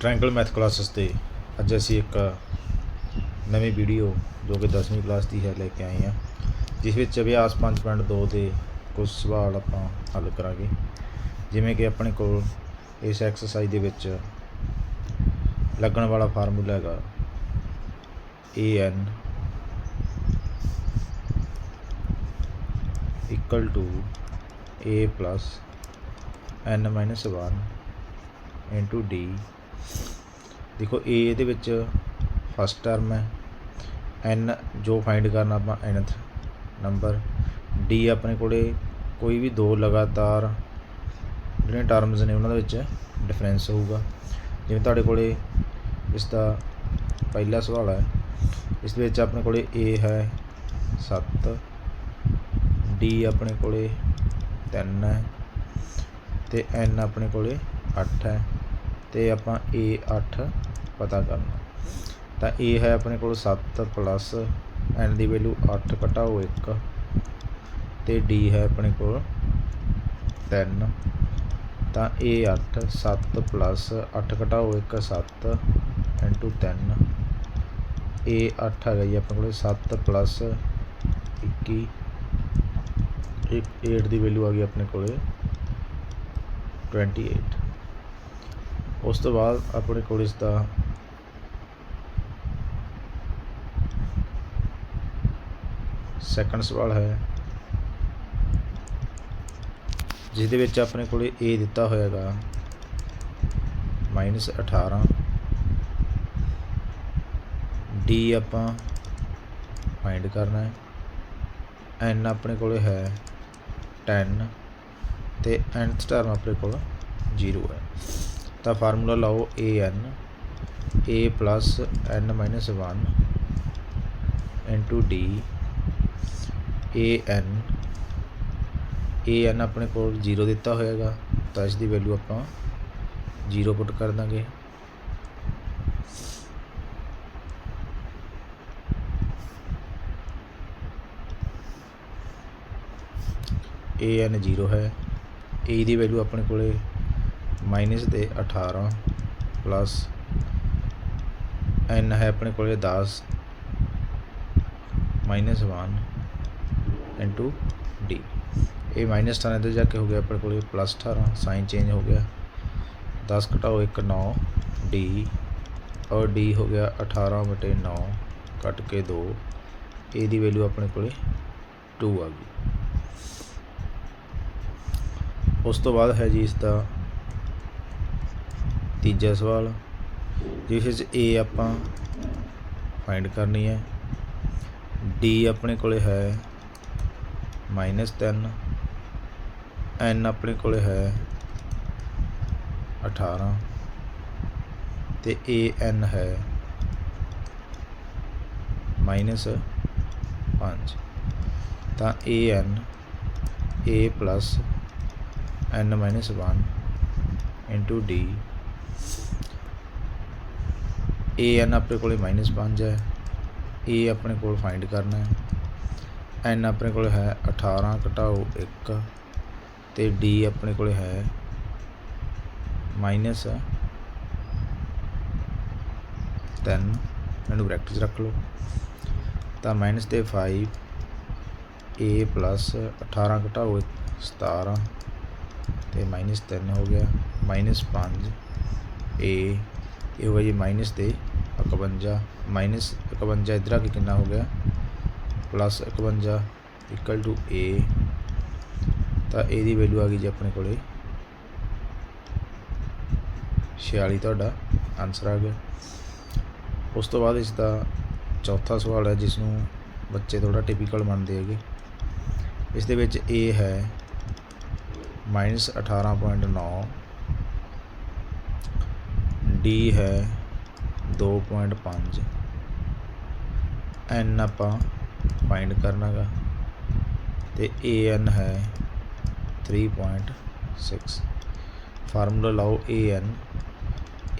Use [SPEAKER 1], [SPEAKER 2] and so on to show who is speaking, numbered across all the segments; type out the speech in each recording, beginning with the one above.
[SPEAKER 1] Triangle math classes ਤੇ ਅੱਜ ਅਸੀਂ ਇੱਕ ਨਵੀਂ ਵੀਡੀਓ ਜੋ ਕਿ 10ਵੀਂ ਕਲਾਸ ਦੀ ਹੈ ਲੈ ਕੇ ਆਏ ਹਾਂ, ਜਿਸ ਵਿੱਚ ਅਭਿਆਸ 5.2 ਦੇ ਕੁਝ ਸਵਾਲ ਆਪਾਂ ਹੱਲ ਕਰਾਂਗੇ। ਜਿਵੇਂ ਕਿ ਆਪਣੇ ਕੋਲ ਇਸ ਐਕਸਰਸਾਈਜ਼ ਦੇ ਵਿੱਚ ਲੱਗਣ ਵਾਲਾ ਫਾਰਮੂਲਾ ਹੈਗਾ an equal to a plus n minus 1 into d ਦੇਖੋ, a ਇਹਦੇ ਵਿੱਚ ਫਸਟ ਟਰਮ ਹੈ। N ਜੋ ਫਾਈਂਡ ਕਰਨਾ ਆਪਾਂ, nth ਨੰਬਰ d ਆਪਣੇ ਕੋਲੇ ਕੋਈ ਵੀ ਦੋ ਲਗਾਤਾਰ ਜਿਹੜੀਆਂ ਟਰਮਸ ਨੇ, ਉਹਨਾਂ ਦੇ ਵਿੱਚ ਡਿਫਰੈਂਸ ਹੋਊਗਾ। ਜਿਵੇਂ ਤੁਹਾਡੇ ਕੋਲੇ ਇਸ ਦਾ ਪਹਿਲਾ ਸਵਾਲ ਹੈ, ਇਸ ਦੇ ਵਿੱਚ ਆਪਣੇ ਕੋਲੇ a ਹੈ 7 d ਆਪਣੇ ਕੋਲੇ 3 ਹੈ ਤੇ n ਆਪਣੇ ਕੋਲੇ 8 ਹੈ। ਤੇ ਆਪਾਂ a8 ਪਤਾ ਕਰਨਾ। ਤਾਂ a ਹੈ ਆਪਣੇ ਕੋਲ 7 ਪਲੱਸ n ਦੀ ਵੈਲਿਊ 8 ਘਟਾਓ 1 ਤੇ d ਹੈ ਆਪਣੇ ਕੋਲ 3 ਤਾਂ a8 7 ਪਲੱਸ 8 ਘਟਾਓ 1 7 ਇਨਟੂ 3 a8 ਹੈਗਾ ਜੀ ਆਪਣੇ ਕੋਲ 7 ਪਲੱਸ 21 ਇੱਕ 8 ਦੀ ਵੈਲਿਊ ਆ ਗਈ ਆਪਣੇ ਕੋਲੇ 28 ਉਸ ਤੋਂ ਬਾਅਦ ਆਪਣੇ ਕੋਲ ਇਸ ਦਾ ਸੈਕੰਡ ਸਵਾਲ ਹੈ ਜਿਸ ਦੇ ਵਿੱਚ ਆਪਣੇ ਕੋਲ a ਦਿੱਤਾ ਹੋਇਆਗਾ ਮਾਈਨਸ 18 d ਆਪਾਂ ਫਾਈਂਡ ਕਰਨਾ ਹੈ। N ਆਪਣੇ ਕੋਲ ਹੈ 10 ਤੇ nth ਟਰਮ ਆਪਣੇ ਕੋਲ 0 ਹੈ। ਤਾਂ ਫਾਰਮੂਲਾ ਲਾਓ an a plus n minus 1 into d an an ਆਪਣੇ ਕੋਲ 0 ਦਿੱਤਾ ਹੋਏਗਾ ਤਾਂ ਇਸ ਦੀ ਵੈਲਿਊ ਆਪਾਂ 0 ਪੁੱਟ ਕਰ ਦਾਂਗੇ। An 0 ਹੈ, a ਦੀ ਵੈਲਿਊ ਆਪਣੇ ਕੋਲੇ ਮਾਈਨਸ ਦੇ 18 ਪਲੱਸ n ਹੈ ਆਪਣੇ ਕੋਲੇ 10 ਮਾਈਨਸ 1 ਇਨਟੂ d ਇਹ ਮਾਈਨਸ 18 ਇੱਧਰ ਜਾ ਕੇ ਹੋ ਗਿਆ ਆਪਣੇ ਕੋਲੇ ਪਲੱਸ 18 ਸਾਈਨ ਚੇਂਜ ਹੋ ਗਿਆ। 10 ਘਟਾਓ 1 9 d ਔਰ d ਹੋ ਗਿਆ 18 ਬਟੇ 9 ਕੱਟ ਕੇ 2 a ਦੀ ਵੈਲਿਊ ਆਪਣੇ ਕੋਲੇ 2 ਆ ਗਈ। ਉਸ ਤੋਂ ਬਾਅਦ ਹੈ ਜੀ ਇਸ ਦਾ ਤੀਜਾ ਸਵਾਲ ਜਿਸ ਵਿੱਚ a ਆਪਾਂ ਫਾਈਂਡ ਕਰਨੀ ਹੈ। D ਆਪਣੇ ਕੋਲੇ ਹੈ ਮਾਈਨਸ 3 n ਆਪਣੇ ਕੋਲੇ ਹੈ 18 ਤੇ an ਹੈ ਮਾਈਨਸ 5 ਤਾਂ an a plus n minus 1 into d a n ਆਪਣੇ ਕੋਲੇ ਮਾਈਨਸ 5 ਹੈ। A ਆਪਣੇ ਕੋਲ ਫਾਈਂਡ ਕਰਨਾ ਹੈ। N ਆਪਣੇ ਕੋਲ ਹੈ 18 ਘਟਾਓ 1 ਤੇ d ਆਪਣੇ ਕੋਲ ਹੈ ਮਾਈਨਸ 3 ਇਹਨੂੰ ਬ੍ਰੈਕਟ 'ਚ ਰੱਖ ਲਓ। ਤਾਂ ਮਾਈਨਸ ਤੇ 5 a ਪਲੱਸ 18 ਘਟਾਓ 17 ਤੇ ਮਾਈਨਸ 3 ਹੋ ਗਿਆ। ਮਾਈਨਸ 5 a ਇਹ ਹੋਇਆ ਜੀ ਮਾਈਨਸ ਤੇ 51 ਮਾਈਨਸ 51 ਇਧਰ ਆ ਕੇ ਕਿੰਨਾ ਹੋ ਗਿਆ ਪਲੱਸ 51 ਇਕੁਅਲ ਟੂ a ਤਾਂ a ਦੀ ਵੈਲਿਊ ਆ ਗਈ ਜੀ ਆਪਣੇ ਕੋਲੇ 46 ਤੁਹਾਡਾ ਆਨਸਰ ਆ ਗਿਆ ਉਸ ਤੋਂ ਬਾਅਦ ਇਸ ਦਾ ਚੌਥਾ ਸਵਾਲ ਹੈ ਜਿਸ ਨੂੰ ਬੱਚੇ ਥੋੜਾ ਟਿਪੀਕਲ ਮੰਨਦੇ ਹੈਗੇ ਇਸ ਦੇ ਵਿੱਚ a ਹੈ ਮਾਈਨਸ 18.9 ਡੀ ਹੈ 2.5 n ਆਪਾਂ ਫਾਈਂਡ ਕਰਨਾ ਕਰਨਾਗਾ ਤੇ an ਹੈ 3.6 ਫਾਰਮੂਲਾ ਲਾਓ A an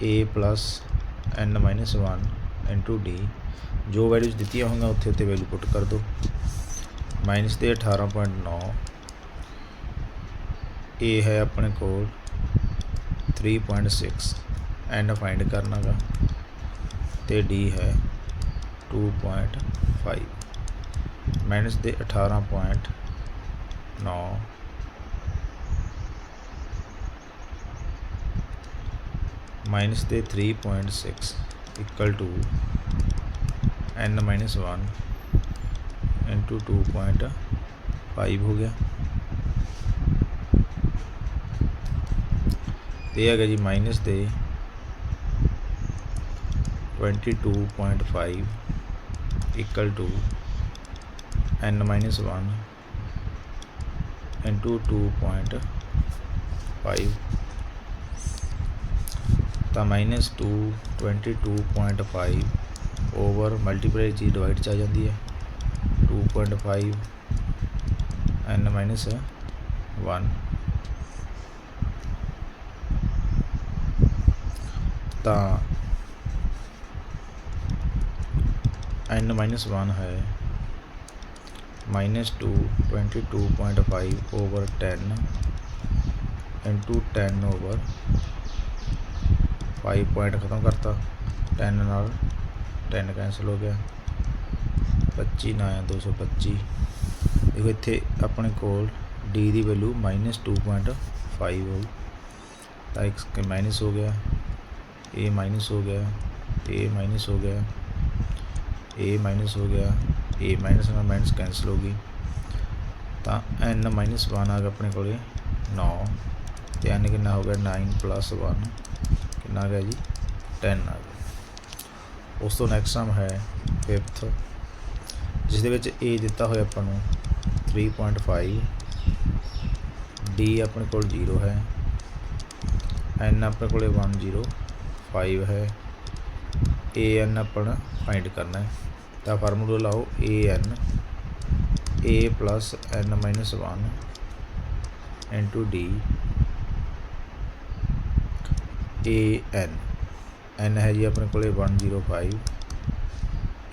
[SPEAKER 1] A plus n minus 1 into D ਜੋ ਵੈਲਿਊਜ਼ ਦਿੱਤੀਆਂ ਹੋਣਗੀਆਂ ਉੱਥੇ ਉੱਤੇ ਵੈਲਿਊ ਪੁੱਟ ਕਰ ਦਿਓ। ਮਾਈਨਸ ਤੇ 18.9 ਏ ਹੈ ਆਪਣੇ ਕੋਲ 3.6 n ਫਾਈਂਡ ਕਰਨਾਗਾ ਤੇ d ਹੈ 2.5 ਮਾਈਨਸ ਦੇ 18.9 ਮਾਈਨਸ ਦੇ 3.6 equal to n minus 1 into 2.5 ਹੋ ਗਿਆ ਤੇ ਹੈਗਾ ਜੀ ਮਾਈਨਸ ਦੇ 22.5 equal to n minus 1 into 2.5 ਤਾਂ minus 2 22.5 over multiply G divide ਚ ਆ ਜਾਂਦੀ ਹੈ 2.5 n ਮਾਈਨਸ 1 ਤਾਂ n ਮਾਈਨਸ 1 ਹੈ। Minus 2 22.5 over 10 into 10 over 5 point ਖਤਮ ਕਰਤਾ। 10 ਨਾਲ 10 ਕੈਂਸਲ ਹੋ ਗਿਆ। 25 ਨਾ ਆਇਆ 225 ਦੇਖੋ ਇੱਥੇ ਆਪਣੇ ਕੋਲ d ਦੀ ਵੈਲਿਊ -2.5 ਹੋਊ। ਤਾਂ ਇੱਕ ਮਾਈਨਸ ਹੋ ਗਿਆ। ਇਹ ਮਾਈਨਸ ਹੋ ਗਿਆ। ਇਹ ਮਾਈਨਸ ਹੋ ਗਿਆ। ਇਹ ਮਾਈਨਸ ਹੋ ਗਿਆ ਇਹ ਮਾਈਨਸ ਨਾਲ ਮਾਈਨਸ ਕੈਂਸਲ ਹੋ ਗਈ ਤਾਂ n ਮਾਈਨਸ 1 ਆ ਗਿਆ ਆਪਣੇ ਕੋਲੇ 9 ਤੇ n ਕਿੰਨਾ ਹੋ ਗਿਆ 9 ਪਲੱਸ 1 ਕਿੰਨਾ ਆ ਗਿਆ ਜੀ 10 ਆ ਗਿਆ ਉਸ ਤੋਂ ਨੈਕਸਟ ਸਮ ਹੈ 5th ਜਿਸ ਦੇ ਵਿੱਚ a ਦਿੱਤਾ ਹੋਇਆ ਆਪਾਂ ਨੂੰ 3.5 d ਆਪਣੇ ਕੋਲ 0 ਹੈ n ਆਪਣੇ ਕੋਲੇ 105 ਹੈ an ਆਪਣਾ ਫਾਈਂਡ ਕਰਨਾ ਹੈ ਤਾਂ ਫਾਰਮੂਲਾ ਲਾਓ an a plus n minus 1 into d an n ਹੈ ਜੀ ਆਪਣੇ ਕੋਲੇ 105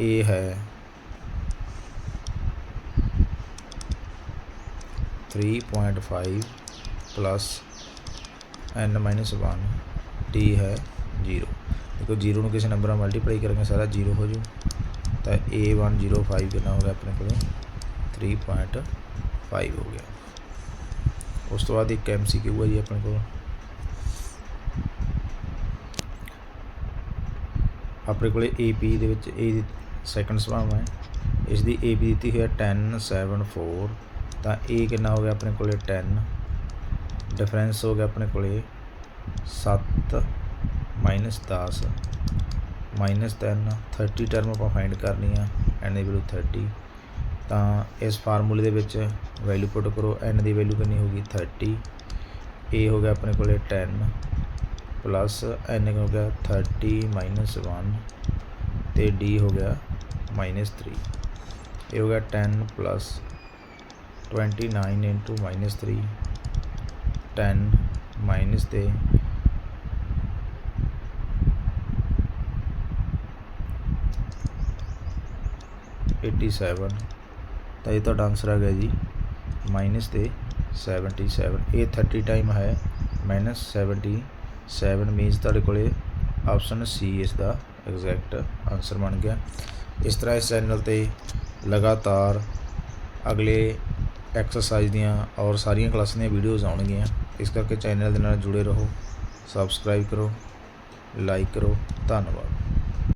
[SPEAKER 1] a ਹੈ 3.5 plus n minus 1 d ਹੈ 0 ਦੇਖੋ 0 ਨੂੰ ਕਿਸੇ ਨੰਬਰ ਨਾਲ ਮਲਟੀਪਲਾਈ ਕਰਾਂਗੇ, ਸਾਰਾ 0 ਹੋ ਜੂ। ਤਾਂ a105 ਕਿੰਨਾ ਹੋ ਗਿਆ ਆਪਣੇ ਕੋਲ? 3.5 ਹੋ ਗਿਆ। ਉਸ ਤੋਂ ਬਾਅਦ ਇੱਕ MCQ ਹੈ ਜੀ ਆਪਣੇ ਕੋਲ। ਆਪਣੇ ਕੋਲੇ AP ਦੇ ਵਿੱਚ ਇਹ ਸੈਕੰਡ ਸਵਾਮ ਹੈ। ਇਸ ਦੀ AP ਦਿੱਤੀ ਹੋਈ ਹੈ 10 7 4 ਤਾਂ A ਕਿੰਨਾ ਹੋ ਗਿਆ ਆਪਣੇ ਕੋਲੇ 10 ਡਿਫਰੈਂਸ ਹੋ ਗਿਆ ਆਪਣੇ ਕੋਲੇ 7 10 ਮਾਈਨਸ 10 30 ਟਰਮ ਆਪਾਂ ਫਾਈਂਡ ਕਰਨੀ ਆ, n ਦੀ ਵੈਲਿਊ 30 ਤਾਂ ਇਸ ਫਾਰਮੂਲੇ ਦੇ ਵਿੱਚ ਵੈਲਿਊ ਪੁੱਟ ਕਰੋ, n ਦੀ ਵੈਲਿਊ ਕਿੰਨੀ ਹੋਗੀ 30 a ਹੋ ਗਿਆ ਆਪਣੇ ਕੋਲੇ 10 ਪਲੱਸ n ਹੋ ਗਿਆ 30 ਮਾਈਨਸ 1 ਤੇ d ਹੋ ਗਿਆ ਮਾਈਨਸ 3 ਇਹ ਹੋ ਗਿਆ 10 ਪਲੱਸ 29 into ਮਾਈਨਸ 3 10 ਮਾਈਨਸ ਤੇ 87 ਤਾਂ ਇਹ ਤੁਹਾਡਾ ਆਨਸਰ ਆ ਗਿਆ ਜੀ। ਮਾਈਨਸ ਤੇ 77 ਇਹ 30 ਟਾਈਮ ਹੈ। ਮਾਈਨਸ 77 ਮੀਨਸ ਤੁਹਾਡੇ ਕੋਲੇ ਆਪਸ਼ਨ ਸੀ ਇਸ ਦਾ ਐਗਜ਼ੈਕਟ ਆਨਸਰ ਬਣ ਗਿਆ। ਇਸ ਤਰ੍ਹਾਂ ਇਸ ਚੈਨਲ ਤੇ ਲਗਾਤਾਰ ਅਗਲੇ ਐਕਸਰਸਾਈਜ਼ ਦੀਆਂ ਔਰ ਸਾਰੀਆਂ ਕਲਾਸਾਂ ਦੀਆਂ ਵੀਡੀਓਜ਼ ਆਉਣਗੀਆਂ। ਇਸ ਕਰਕੇ ਚੈਨਲ ਦੇ ਨਾਲ ਜੁੜੇ ਰਹੋ। ਸਬਸਕ੍ਰਾਈਬ ਕਰੋ। ਲਾਈਕ ਕਰੋ। ਧੰਨਵਾਦ।